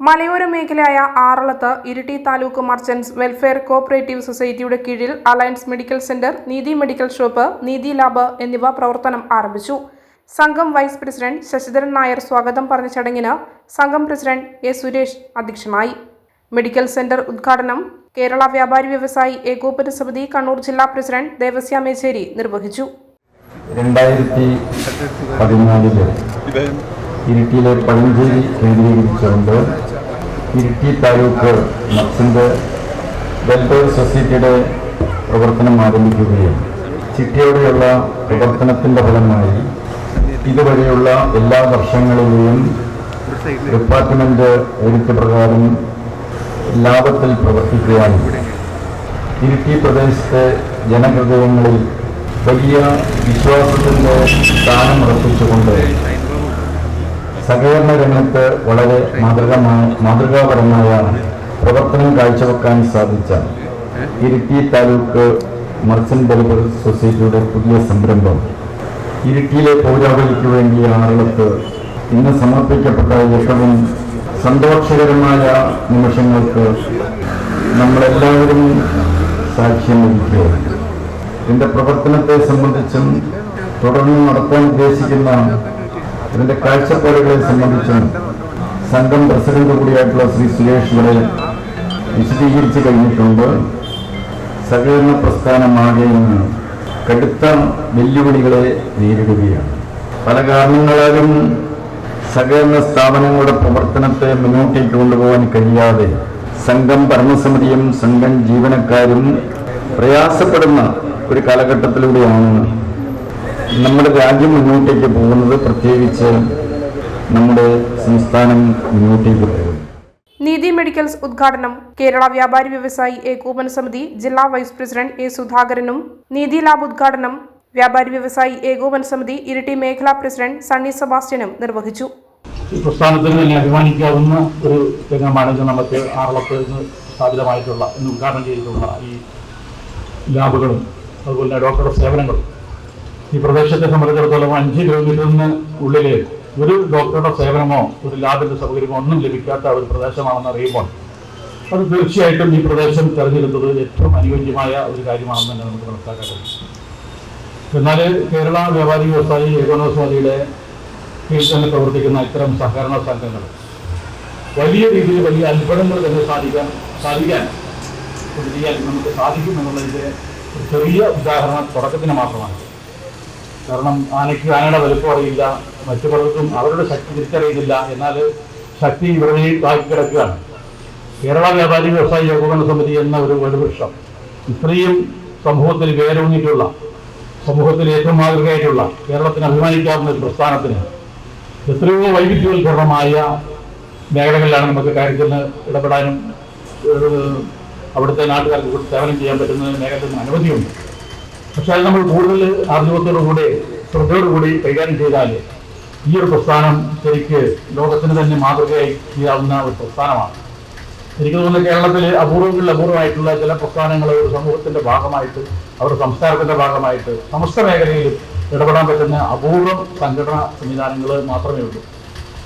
മലയോര മേഖലയായ ആറളത്ത് Iritty taluk merchants welfare cooperative സൊസൈറ്റിയുടെ കീഴിൽ alliance medical centre Neethi medical shop Neethi lab എന്നിവ പ്രവർത്തനം ആരംഭിച്ചു. സംഘം വൈസ് പ്രസിഡന്റ് ശശിധരൻ നായർ സ്വാഗതം പറഞ്ഞ ചടങ്ങിന് സംഘം പ്രസിഡന്റ് എ സുരേഷ് അധ്യക്ഷനായി. മെഡിക്കൽ സെന്റർ ഉദ്ഘാടനം കേരള വ്യാപാരി വ്യവസായി ഏകോപന സമിതി കണ്ണൂർ ജില്ലാ പ്രസിഡന്റ് ദേവസ്യ നിർവഹിച്ചു. രണ്ടായിരത്തി പതിനാലിൽ ഇരിട്ടിയിലെ പഴഞ്ചേരി കേന്ദ്രീകരിച്ചുകൊണ്ട് ഇരിട്ടി താലൂക്ക് നക്സിന്റെ വെൽഫെയർ സൊസൈറ്റിയുടെ പ്രവർത്തനം ആരംഭിക്കുകയും ചിട്ടിയോടെയുള്ള പ്രവർത്തനത്തിന്റെ ഫലമായി ഇതുവരെയുള്ള എല്ലാ വർഷങ്ങളിലെയും ഡിപ്പാർട്ട്മെന്റ് എഴുത്ത് പ്രകാരം ലാഭത്തിൽ പ്രവർത്തിക്കുകയാണ്. ഇരിട്ടി പ്രദേശത്തെ ജനഹൃദയങ്ങളിൽ വലിയ വിശ്വാസത്തിന്റെ സ്ഥാനം ഉറപ്പിച്ചുകൊണ്ട് സഹകരണ രംഗത്ത് വളരെ മാതൃകമായ മാതൃകാപരമായ പ്രവർത്തനം കാഴ്ചവെക്കാൻ സാധിച്ച ഇരിട്ടി താലൂക്ക് മർച്ചന്റ് ഡെലിവറി സൊസൈറ്റിയുടെ പുതിയ സംരംഭം. ഇരിട്ടിയിലെ പൗരാവലിക്ക് വേണ്ടി ആറളത്ത് ഇന്ന് സമർപ്പിക്കപ്പെട്ട ഏറ്റവും സന്തോഷകരമായ നിമിഷങ്ങൾക്ക് നമ്മളെല്ലാവരും സാക്ഷ്യം വഹിക്കുകയാണ്. എന്റെ പ്രവർത്തനത്തെ സംബന്ധിച്ചും തുടർന്ന് നടത്താൻ ഉദ്ദേശിക്കുന്ന ഇതിന്റെ കാഴ്ചപ്പാടുകളെ സംബന്ധിച്ചും സംഘം പ്രസിഡന്റ് കൂടിയായിട്ടുള്ള ശ്രീ സുരേഷ് ഇവിടെ വിശദീകരിച്ചു കഴിഞ്ഞിട്ടുണ്ട്. സഹകരണ പ്രസ്ഥാനമാകെ ഇന്ന് കടുത്ത വെല്ലുവിളികളെ നേരിടുകയാണ്. പല കാരണങ്ങളാലും സഹകരണ സ്ഥാപനങ്ങളുടെ പ്രവർത്തനത്തെ മുന്നോട്ടേക്ക് കൊണ്ടുപോകാൻ കഴിയാതെ സംഘം ഭരണസമിതിയും സംഘം ജീവനക്കാരും പ്രയാസപ്പെടുന്ന ഒരു കാലഘട്ടത്തിലൂടെയാണ് നമ്മുടെ രാജ്യം മുന്നോട്ടേക്ക് പോകുന്നത് പ്രത്യേകിച്ച് നമ്മുടെ സംസ്ഥാനം മുന്നോട്ടേക്ക് പോകുന്നത് നീതി മെഡിക്കൽസ് ഉദ്ഘാടനം കേരള വ്യാപാരി വ്യവസായി ഏകോപന സമിതി ജില്ലാ വൈസ് പ്രസിഡന്റ് എ സുധാകരനും നീതി ലാബ് ഉദ്ഘാടനം വ്യാപാരി വ്യവസായി ഏകോപന സമിതി ഇരിട്ടി മേഖലാ പ്രസിഡന്റ് സണ്ണി സെബാസ്റ്റ്യനും നിർവഹിച്ചു. ഈ പ്രസ്ഥാനത്തിന് തന്നെ അഭിമാനിക്കാവുന്ന ഒരു രംഗമാണ് നമുക്ക് ആറളത്ത് സ്ഥാപിതമായിട്ടുള്ള ഉദ്ഘാടനം ചെയ്തിട്ടുള്ള ഈ ലാബുകളും അതുപോലെ ഡോക്ടറുടെ സേവനങ്ങളും. ഈ പ്രദേശത്തെ സംബന്ധിച്ചിടത്തോളം അഞ്ച് കിലോമീറ്ററിന് ഉള്ളിൽ ഒരു ഡോക്ടറുടെ സേവനമോ ഒരു ലാബിന്റെ സൗകര്യമോ ഒന്നും ലഭിക്കാത്ത ഒരു പ്രദേശമാണെന്ന് അറിയുമ്പോൾ അത് തീർച്ചയായിട്ടും ഈ പ്രദേശം തെരഞ്ഞെടുത്തത് ഏറ്റവും അനുയോജ്യമായ ഒരു കാര്യമാണെന്ന് തന്നെ നമുക്ക് മനസ്സിലാക്കാൻ എന്നാൽ കേരള വ്യാപാരി വ്യവസായി ഏകോപന സമിതിയുടെ കീഴിൽ തന്നെ പ്രവർത്തിക്കുന്ന ഇത്തരം സഹകരണ സംഘങ്ങൾ വലിയ രീതിയിൽ വലിയ അത്ഭുതങ്ങൾ തന്നെ സാധിക്കാൻ സാധിക്കാൻ ചെയ്യാൻ നമുക്ക് സാധിക്കും എന്നുള്ളതിന്റെ ചെറിയ ഉദാഹരണം തുടക്കത്തിന് മാത്രമാണ്. കാരണം ആനയ്ക്ക് ആനയുടെ വലുപ്പം അറിയില്ല മറ്റു പലർക്കും അവരുടെ ശക്തി തിരിച്ചറിയുന്നില്ല. എന്നാൽ ശക്തി ഇവരുടെ താക്കി കിടക്കുകയാണ്. കേരള വ്യാപാരി വ്യവസായി ഏകോപന സമിതി എന്ന ഒരു വടുവൃക്ഷം ഇത്രയും സമൂഹത്തിൽ വേരൂന്നിട്ടുള്ള സമൂഹത്തിൽ ഏറ്റവും മാതൃകയായിട്ടുള്ള കേരളത്തിന് അഭിമാനിക്കാവുന്ന ഒരു പ്രസ്ഥാനത്തിന് എത്രയോ വൈവിധ്യവൽക്കരണമായ മേഖലകളിലാണ് നമുക്ക് കാര്യത്തിൽ ഇടപെടാനും അവിടുത്തെ നാട്ടുകാർക്ക് സേവനം ചെയ്യാൻ പറ്റുന്ന മേഖലയിൽ അനവധിയുണ്ട് പക്ഷെ അത് നമ്മൾ കൂടുതൽ ആർജവത്തോടുകൂടി ശ്രദ്ധയോടുകൂടി കൈകാര്യം ചെയ്താൽ ഈ ഒരു പ്രസ്ഥാനം ശരിക്ക് ലോകത്തിന് തന്നെ മാതൃകയായി ചെയ്യാവുന്ന ഒരു പ്രസ്ഥാനമാണ്. എനിക്ക് തോന്നുന്നു കേരളത്തിൽ അപൂർവങ്ങളിൽ അപൂർവമായിട്ടുള്ള ചില പ്രസ്ഥാനങ്ങൾ ഒരു സമൂഹത്തിന്റെ ഭാഗമായിട്ട് അവരുടെ സംസ്കാരത്തിന്റെ ഭാഗമായിട്ട് സമസ്ത മേഖലയിൽ ഇടപെടാൻ പറ്റുന്ന അപൂർവം സംഘടനാ സംവിധാനങ്ങൾ മാത്രമേ ഉള്ളൂ.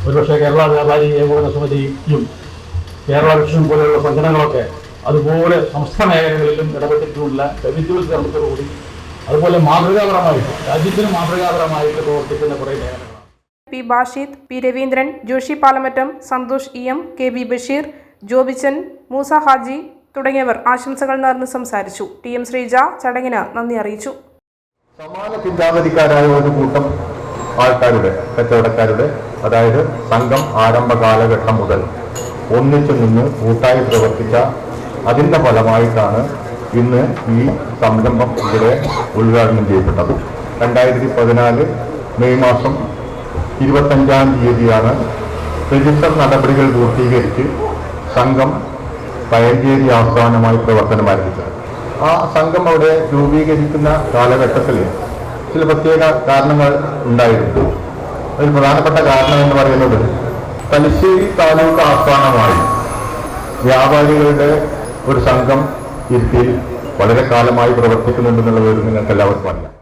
ഒരുപക്ഷെ കേരള വ്യാപാരി ഏകോപന സമിതിയും കേരള ലക്ഷ്യം പോലെയുള്ള സംഘടനകളൊക്കെ അതുപോലെ സമസ്ത മേഖലകളിലും ഇടപെട്ടിട്ടുള്ള വൈവിധ്യവൽക്കരണത്തോടുകൂടി അതുപോലെ മാതൃകാപരമായിട്ട് രാജ്യത്തിന് മാതൃകാപരമായിട്ട് പ്രവർത്തിക്കുന്ന കുറേ മേഖലകളാണ് P Bashid P Raveendran Joshi Palamattam Santhosh E M K B Basheer Jobichan Moosa Haji തുടങ്ങിയവർ ആശംസകൾ നേർന്ന് സംസാരിച്ചു. ടി എം ശ്രീജ ചടങ്ങിന് നന്ദി അറിയിച്ചു. സമാന ചിന്താഗതിക്കാരായ ഒരു കൂട്ടം ആൾക്കാരുടെ കച്ചവടക്കാരുടെ അതായത് സംഘം ആരംഭ കാലഘട്ടം മുതൽ ഒന്നിച്ചു നിന്ന് കൂട്ടായി പ്രവർത്തിച്ച അതിന്റെ ഫലമായിട്ടാണ് ഇന്ന് ഈ സംരംഭം ഇവിടെ ഉദ്ഘാടനം ചെയ്യപ്പെട്ടത്. രണ്ടായിരത്തി പതിനാല് മെയ് മാസം ഇരുപത്തഞ്ചാം തീയതിയാണ് രജിസ്റ്റർ നടപടികൾ പൂർത്തീകരിച്ച് സംഘം പയഞ്ചേരി ആസ്ഥാനമായി പ്രവർത്തനം ആരംഭിച്ചത്. ആ സംഘം അവിടെ രൂപീകരിക്കുന്ന കാലഘട്ടത്തിൽ ചില പ്രത്യേക കാരണങ്ങൾ ഉണ്ടായിരുന്നു. അതിൽ പ്രധാനപ്പെട്ട കാരണം എന്ന് പറയുന്നത് തലശ്ശേരി താലൂക്ക് ആസ്ഥാനമായി വ്യാപാരികളുടെ ഒരു സംഘം ഇരുത്തിയിൽ വളരെ കാലമായി പ്രവർത്തിക്കുന്നുണ്ടെന്നുള്ള വിവരം നിങ്ങൾക്ക് എല്ലാവർക്കും അറിയാം.